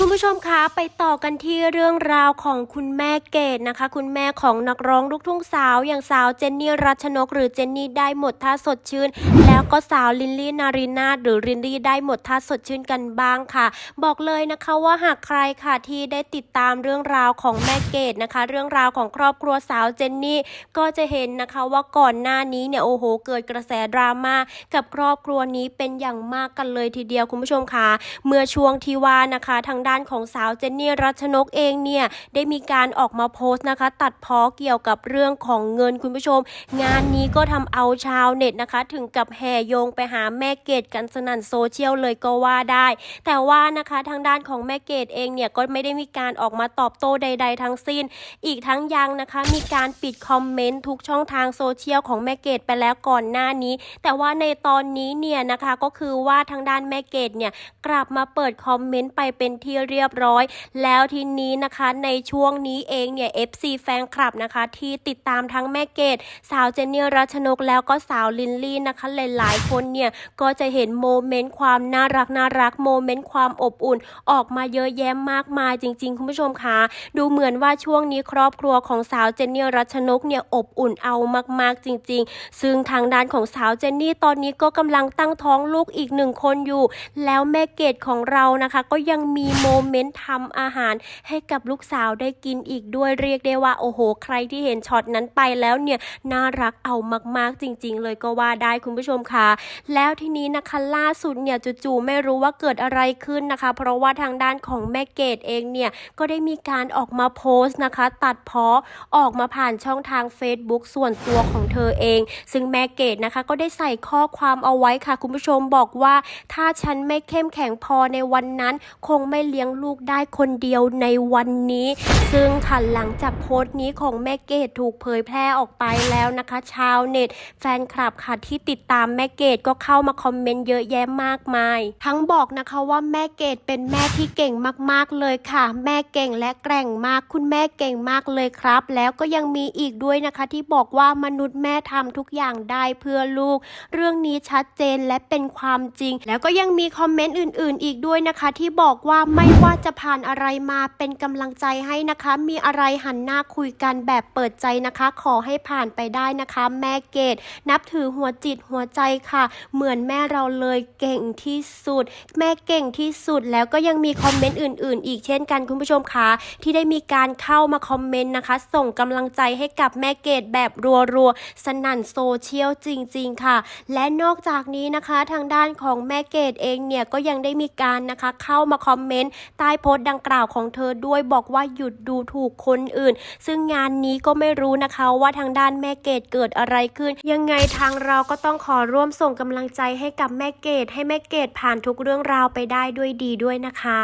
คุณผู้ชมคะไปต่อกันที่เรื่องราวของคุณแม่เกดนะคะ คุณแม่ของนักร้องลูกทุ่งสาว อย่างสาวเจนนี่รัชนก หรือเจนนี่ได้หมดท่าสดชื่น แล้วก็สาวลินลี่นารีนาหรือลินลี่ได้หมดท่าสดชื่นกันบ้างค่ะ บอกเลยนะคะว่าหากใครค่ะที่ได้ติดตามเรื่องราวของแม่เกดนะคะ เรื่องราวของครอบครัวสาวเจนนี่ก็จะเห็นนะคะว่าก่อนหน้านี้เนี่ยโอ้โห เกิดกระแสดราม่ากับครอบครัวนี้เป็นอย่างมากกันเลยทีเดียวคุณผู้ชมค่ะเมื่อช่วงที่ว่านะคะทางด้านของสาวเจนนี่รัชนกเองเนี่ยได้มีการออกมาโพสต์นะคะ ตัดพ้อเกี่ยวกับเรื่องของเงินคุณผู้ชม งานนี้ก็ทำเอาชาวเน็ตนะคะ ถึงกับแห่โยงไปหาแม่เกดกันสนั่นโซเชียลเลยก็ว่าได้ แต่ว่านะคะทางด้านของแม่เกดเองเนี่ยก็ไม่ได้มีการออกมาตอบโต้ใด ๆ ทั้งสิ้น อีกทั้งยังนะคะ มีการปิดคอมเมนต์ทุกช่องทางโซเชียลของแม่เกดไปแล้วก่อนหน้านี้ แต่ว่าในตอนนี้เนี่ยนะคะก็คือว่าทางด้านแม่เกดเนี่ยกลับมาเปิดคอมเมนต์ไปเป็นที่เรียบร้อย แล้วทีนี้นะคะในช่วงนี้เองเนี่ย FC แฟนคลับนะคะ ที่ติดตามทั้งแม่เกดสาวเจนนี่รัชนกแล้วก็สาวลินลี่นะคะหลายๆคนเนี่ยก็จะเห็นโมเมนต์ความน่ารักน่ารักโมเมนต์ความอบอุ่นออกมาเยอะแยะมากมายจริง ๆ คุณผู้ชมคะดูเหมือนว่าช่วงนี้ครอบครัวของสาวเจนนี่รัชนกเนี่ยอบอุ่นเอามาก ๆจริง ๆ ซึ่งทางด้านของสาวเจนนี่ตอนนี้ก็กำลังตั้งท้องลูกอีกหนึ่งคนอยู่ แล้วแม่เกดของเรานะคะ ก็ยังมีโมโมเมนต์ทำอาหารให้กับลูกสาวได้กินอีกด้วยเรียกได้ว่าโอ้โห ใครที่เห็นช็อตนั้นไปแล้วเนี่ยน่ารักเอามากๆจริง ๆ เลยก็ว่าได้คุณผู้ชมค่ะ แล้วทีนี้นะคะล่าสุดเนี่ยจู่ๆไม่รู้ว่าเกิดอะไรขึ้นนะคะ เพราะว่าทางด้านของแม่เกดเองเนี่ยก็ได้มีการออกมาโพสต์นะคะ ตัดเพ้อออกมาผ่านช่องทาง Facebook ส่วนตัวของเธอเอง ซึ่งแม่เกดนะคะ ก็ได้ใส่ข้อความเอาไว้ค่ะ คุณผู้ชมบอกว่า ถ้าฉันไม่เข้มแข็งพอในวันนั้น คงไม่เลี้ยงลูกได้คนเดียวในวันนี้ ซึ่งค่ะหลังจากโพสต์นี้ของแม่เกดถูกเผยแพร่ออกไปแล้วนะคะ ชาวเน็ต แฟนคลับค่ะที่ติดตามแม่เกดก็เข้ามาคอมเมนต์เยอะแยะมากมาย ทั้งบอกนะคะว่าแม่เกดเป็นแม่ที่เก่งมากๆเลยค่ะ แม่เก่งและแกร่งมากคุณแม่เก่งมากเลยครับ แล้วก็ยังมีอีกด้วยนะคะ ที่บอกว่ามนุษย์แม่ทำทุกอย่างได้เพื่อลูก เรื่องนี้ชัดเจนและเป็นความจริง แล้วก็ยังมีคอมเมนต์อื่น ๆ อีกด้วยนะคะ ที่บอกว่าไม่ไม่ว่าจะผ่านอะไรมาเป็นกำลังใจให้นะคะ มีอะไรหันหน้าคุยกันแบบเปิดใจนะคะ ขอให้ผ่านไปได้นะคะ แม่เกดนับถือหัวจิตหัวใจค่ะ เหมือนแม่เราเลยเก่งที่สุด แม่เก่งที่สุดแล้วก็ยังมีคอมเมนต์อื่น ๆ อีกเช่นกันคุณผู้ชมคะที่ได้มีการเข้ามาคอมเมนต์นะคะ ส่งกำลังใจให้กับแม่เกดแบบรัวๆสนั่นโซเชียลจริง ๆ ค่ะ และนอกจากนี้นะคะทางด้านของแม่เกดเองเนี่ยก็ยังได้มีการนะคะเข้ามาคอมเมนต์ใต้โพสต์ดังกล่าวของเธอด้วยบอกว่าหยุดดูถูกคนอื่น ซึ่งงานนี้ก็ไม่รู้นะคะว่าทางด้านแม่เกดเกิดอะไรขึ้น ยังไงทางเราก็ต้องขอร่วมส่งกำลังใจให้กับแม่เกดให้แม่เกดผ่านทุกเรื่องราวไปได้ด้วยดีด้วยนะคะ